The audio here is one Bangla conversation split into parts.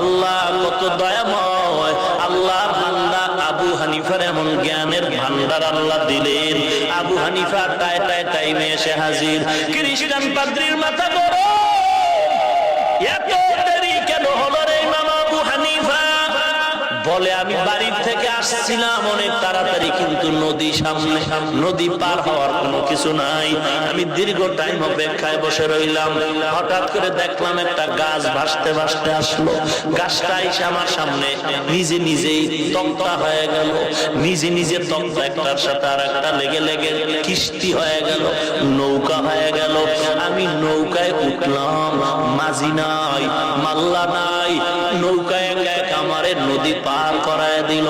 আল্লাহ কত দয়াময়। আল্লাহ বান্দা আবু হানিফার এমন জ্ঞানের ভান্ডার আল্লাহ দিলেন। আবু হানিফা তাই তাই টাইমে এসে হাজির। খ্রিস্টান পাদ্রির মাথা বলে, আমি বাড়ির থেকে আসছিলাম অনেক তাড়াতাড়ি কিন্তু নদী সামনে, নদী পার হওয়ার কোনো কিছু নাই। আমি দীর্ঘ টাইম অপেক্ষায় বসে রইলাম। হঠাৎ করে দেখলাম একটা গাছ ভাসতে ভাসতে আসলো। গাছটা এসে আমার সামনে নিজে নিজেই তক্তা হয়ে গেল। নিজে নিজে তক্তা একটার সাথে আর একটা লেগে লেগে কিস্তি হয়ে গেল, নৌকা হয়ে গেল। আমি নৌকায় উঠলাম। মাঝি নাই, মাল্লা নাই একা নদী পার করায় দিল।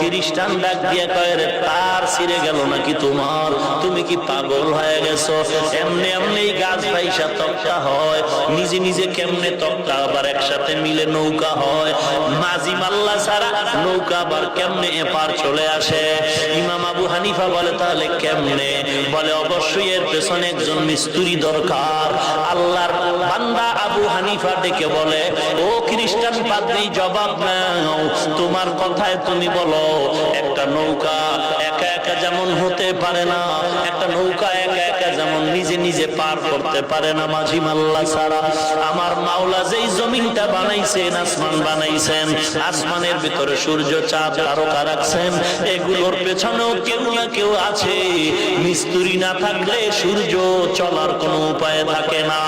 খ্রিস্টান ডাক দিয়ে কয় তার ছিঁড়ে গেল নাকি তোমার? তুমি কি পাগল হয়ে গেছো? এমনি এমনি গাছ ভাইসা তক্তা হয়। নিজে নিজে কেমনে তক্তা আবার একসাথে মিলে নৌকা হয়। মাঝি মাল্লা ছাড়া নৌকা আবার কেমনে এপার চলে আসে? ইমাম আবু হানিফা বলে, তাহলে কেমনে? বলে, অবশ্যই এর পেছনে একজন মিস্ত্রি দরকার। আল্লাহর বান্দা আবু হানিফা ডেকে বলে, ও খ্রিস্টান পাদ্রী জবাব নাও, তোমার কথায় তুমি বলো, একটা নৌকা একা একা যেমন হতে পারে না, একটা নৌকা একা একা যেমন নিজে নিজে পার করতে পারে না মাঝি মাল্লা ছাড়া। আমার মাওলা যেই জমিনটা বানাইছেন, আসমান বানাইছেন, আসমানের ভিতরে সূর্য, চাঁদ, তারকা রাখছেন, এগুলোর পেছনেও কেউ না কেউ আছে। মিস্তুরি না থাকলে সূর্য চলার কোনো উপায় থাকে না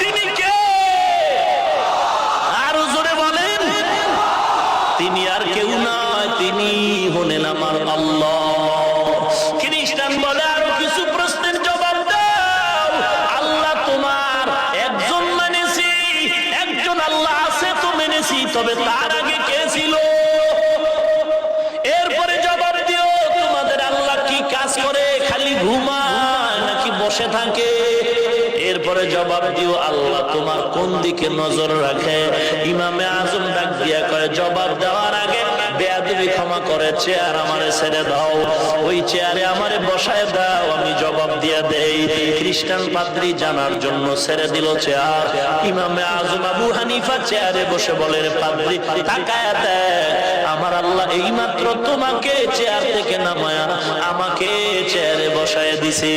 তিনি কে আরও জোরে বলেন তিনি আর কেউ না, তিনি হলেন আমার আল্লাহ। খ্রিস্টান বলে আরও কিছু প্রশ্নের জবাব দাও। আল্লাহ তোমার একজন মেনেছি, একজন আল্লাহ আছে তো মেনেছি, তবে তার আগে কে ছিল? এরপরে জবাব দিও, আল্লাহ তোমার কোন দিকে নজর রাখে? ইমামে আজম ডাক দিয়া কয়, জবাব দেওয়ার আগে বেয়াদবি ক্ষমা করে, চেয়ার আমারে ছেড়ে দাও। ওই চেয়ারে আমারে বসায় দাও, আমি জবাব দিয়া দেই। খ্রিস্টান পাদ্রী জানার জন্য ছেড়ে দিল চেয়ার। ইমামে আজম আবু হানিফা চেয়ারে বসে বলে পাদ্রী, তাকায় দেখ, আমার আল্লাহ এই মাত্র তোমাকে চেয়ার থেকে নামায়া আমাকে চেয়ারে বসায় দিছে।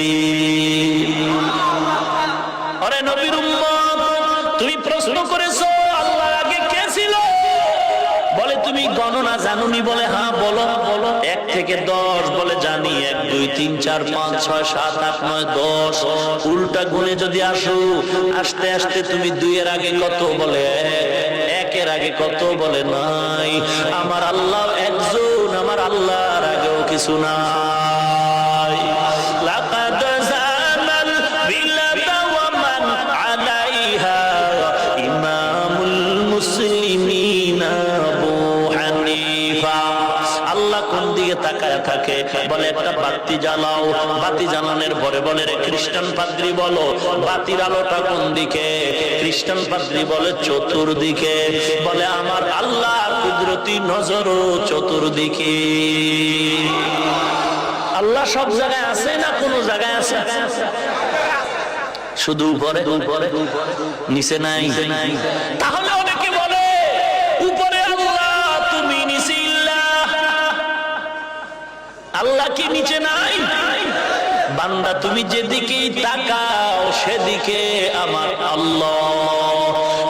নবীর উম্মত, তুমি প্রশ্ন করেছ, আল্লাহ আগে কে ছিল? বলে, তুমি গণনা জানুনি বলে হ্যাঁ বলো বলো। এক থেকে দশ, বলে, জানি, এক, দুই, তিন, চার, পাঁচ, ছয়, সাত, আট, নয়, দশ। উল্টা গুণে যদি আসো, আস্তে আস্তে তুমি দুইয়ের আগে কত বলে, একের আগে কত বলে, নাই। আমার আল্লাহ একজন, আমার আল্লাহর আগেও কিছু নাই। বলে একটা বাতি জ্বালাও। বাতি জ্বালানোর পরে বলে, রে খ্রিস্টান পাদ্রী বলো, বাতির আলোটা কোন দিকে? খ্রিস্টান পাদ্রী বলে, চতুর্দিকে। বলে, আমার আল্লাহ কুদরতি নজরও চতুর্দিকে। আল্লাহ সব জায়গায় আছে না কোন জায়গায় আছে? শুধু উপরে, নিচে নাই। তাহলে আল্লাহ কি নিচে নাই? বান্দা, তুমি যেদিকেই তাকাও, সেদিকে আমার আল্লাহ।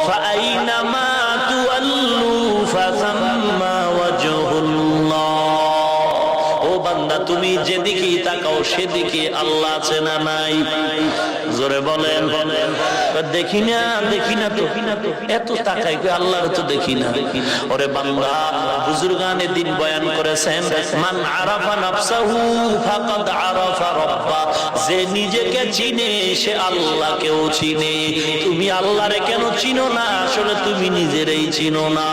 ফাইনামা তুআল্লু ফাসাম্মা ওয়াজহুল্লাহ ও বান্দা, তুমি যেদিকেই তাকাও সেদিকে আল্লাহ আছে না নাই? জোরে বলেন। দেখি না দেখি না তো। এত তাকাই কই আল্লাহর তো দেখি না। ওরে বান্দা, বুজুর্গানে দিন বয়ান করেছেন, মান আরাফা নাফসাহু ফাকাদ আরাফা রাব্বা। যে নিজেকে চিনে, সে আল্লাহকেও চিনে। তুমি আল্লাহরে কেন চিনো না? আসলে তুমি নিজেরই চিনো না।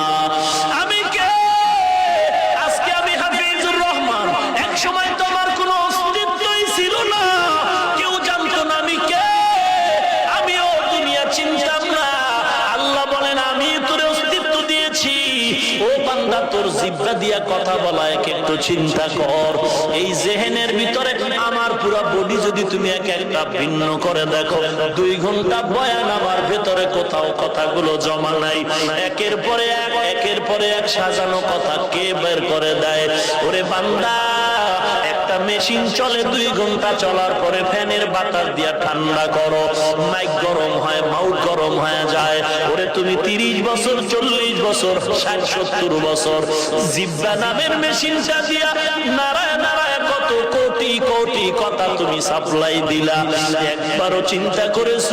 বান্দা তোর জিব্বা দিয়া কথা বলা এক একটু চিন্তা কর। এই জেহেনের ভিতরে আমার পুরো বডি যদি তুমি এক একটা ভিন্ন করে দেখো, দুই ঘণ্টা বয়ান আমার ভেতরে কোথাও কথাগুলো জমা নাই। একের পরে এক, একের পরে এক সাজানো কথা কে বের করে দেয়? ওরে বান্দা, একটা মেশিন চলে, দুই ঘণ্টা চলার পরে ফ্যানের বাতাস দিয়া ঠান্ডা করো। মাইক গরম হয় মাউট গরম হয়ে যায়। ওরে তুমি তিরিশ বছর চল্লিশ বছর ষাট সত্তর বছর। জিব্বা নামের মেশিনটা দিয়া নারায় নারায় কত কোটি কোটি কথা তুমি সাপ্লাই দিলা। একবারও চিন্তা করেছ,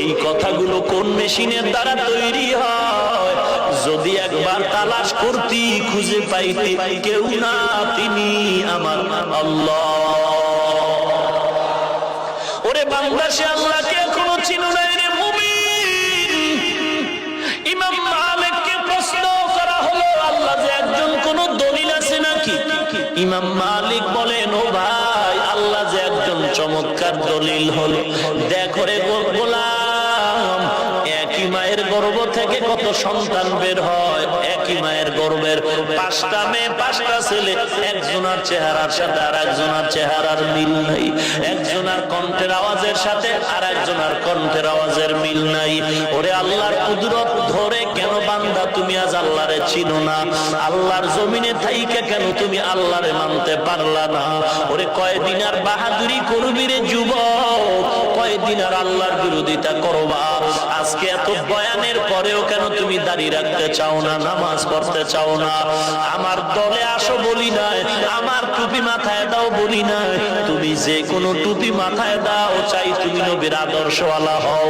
এই কথাগুলো কোন মেশিনের দ্বারা তৈরি হয়? যদি একবার তালাশ করতি, খুঁজে পাইতে কেউ না, তিনি আমার আল্লাহ। ওরে বান্দা, সে আল্লাহকে এখনও চিনো নাই রে ইমাম মালিক বলেন, ও ভাই, আল্লাহ যে একজন চমৎকার দলিল হলো। দেখো রে গোলাম, একই মায়ের গর্ব থেকে কত সন্তান বের হয়। একই মায়ের গর্ভের পাঁচটা মেয়ে, পাঁচটা ছেলে, একজনের চেহারার সাথে আর একজনের চেহারার মিল নাই। একজনের কণ্ঠের আওয়াজের সাথে আর একজনের কণ্ঠের আওয়াজের মিল নাই। ওরে আল্লাহর কুদরত ধরে কেন বান্দা তুমি আজ আল্লাহরে চিনো না? আল্লাহর জমিনে থাইকে কেন তুমি আল্লাহরে মানতে পারলা না? ওরে কয়দিন আর বাহাদুরি করবি রে যুবক? কয়দিন আর আল্লাহর বিরোধিতা করবা? আজকে এত বয়ানের পরেও কেন তুমি দাঁড়িয়ে রাখতে চাও না, নামাজ পড়তে চাও না? আমার দলে আসো বলি নাই, আমার টুপি মাথায় দাও বলি নাই। তুমি যে কোনো টুপি মাথায় দাও, চাই তুমি নবীর হও।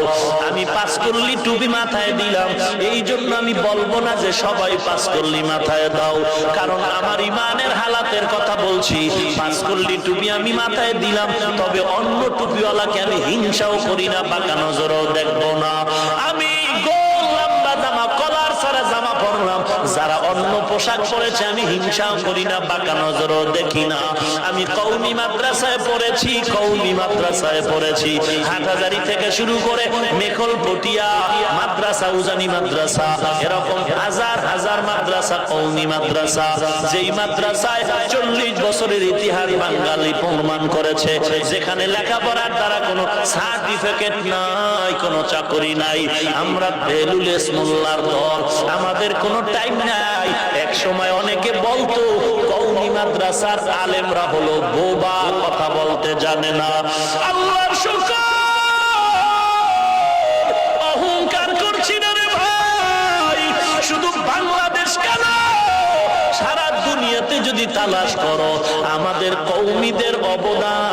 আমি পাঁচ করলি টুপি মাথায় দিলাম। এই জন্য আমি বলব না যে সবাই পাঁচ করলি মাথায় দাও। কারণ আমার ইমানের হালাতের কথা বলছি, পাঁচ করলি টুপি আমি মাথায় দিলাম। তবে অন্য টুপিওয়ালাকে আমি হিংসাও করি না, বাঁকা নজরও দেখব না। পোশাক পরেছে, আমি হিংসাও করি না, বাঁকা নজরও দেখি না। আমি কৌমি মাদ্রাসায় পড়েছি কৌমি মাদ্রাসায় পড়েছি। হাটহাজারি থেকে শুরু করে মেখল পটিয়া মাদ্রাসা, উজানি মাদ্রাসা, এরকম হাজার হাজার মাদ্রাসা কৌমি মাদ্রাসা। যেই মাদ্রাসায় চল্লিশ বছরের ইতিহাস বাঙালি প্রমাণ করেছে, যেখানে লেখাপড়ার দ্বারা কোনো সার্টিফিকেট নাই, কোনো চাকরি নাই। আমরা বেলুল মোল্লার দল, আমাদের কোনো টাইম নাই। সময় অনেকে বলতো কৌমি মাদ্রাসার আলেমরা হলো বোবা, কথা বলতে জানে না। আল্লাহর অহংকার করছি না রে ভাই, শুধু বাংলাদেশ কেন? সারা দুনিয়াতে যদি তালাশ করো, আমাদের কৌমিদের অবদান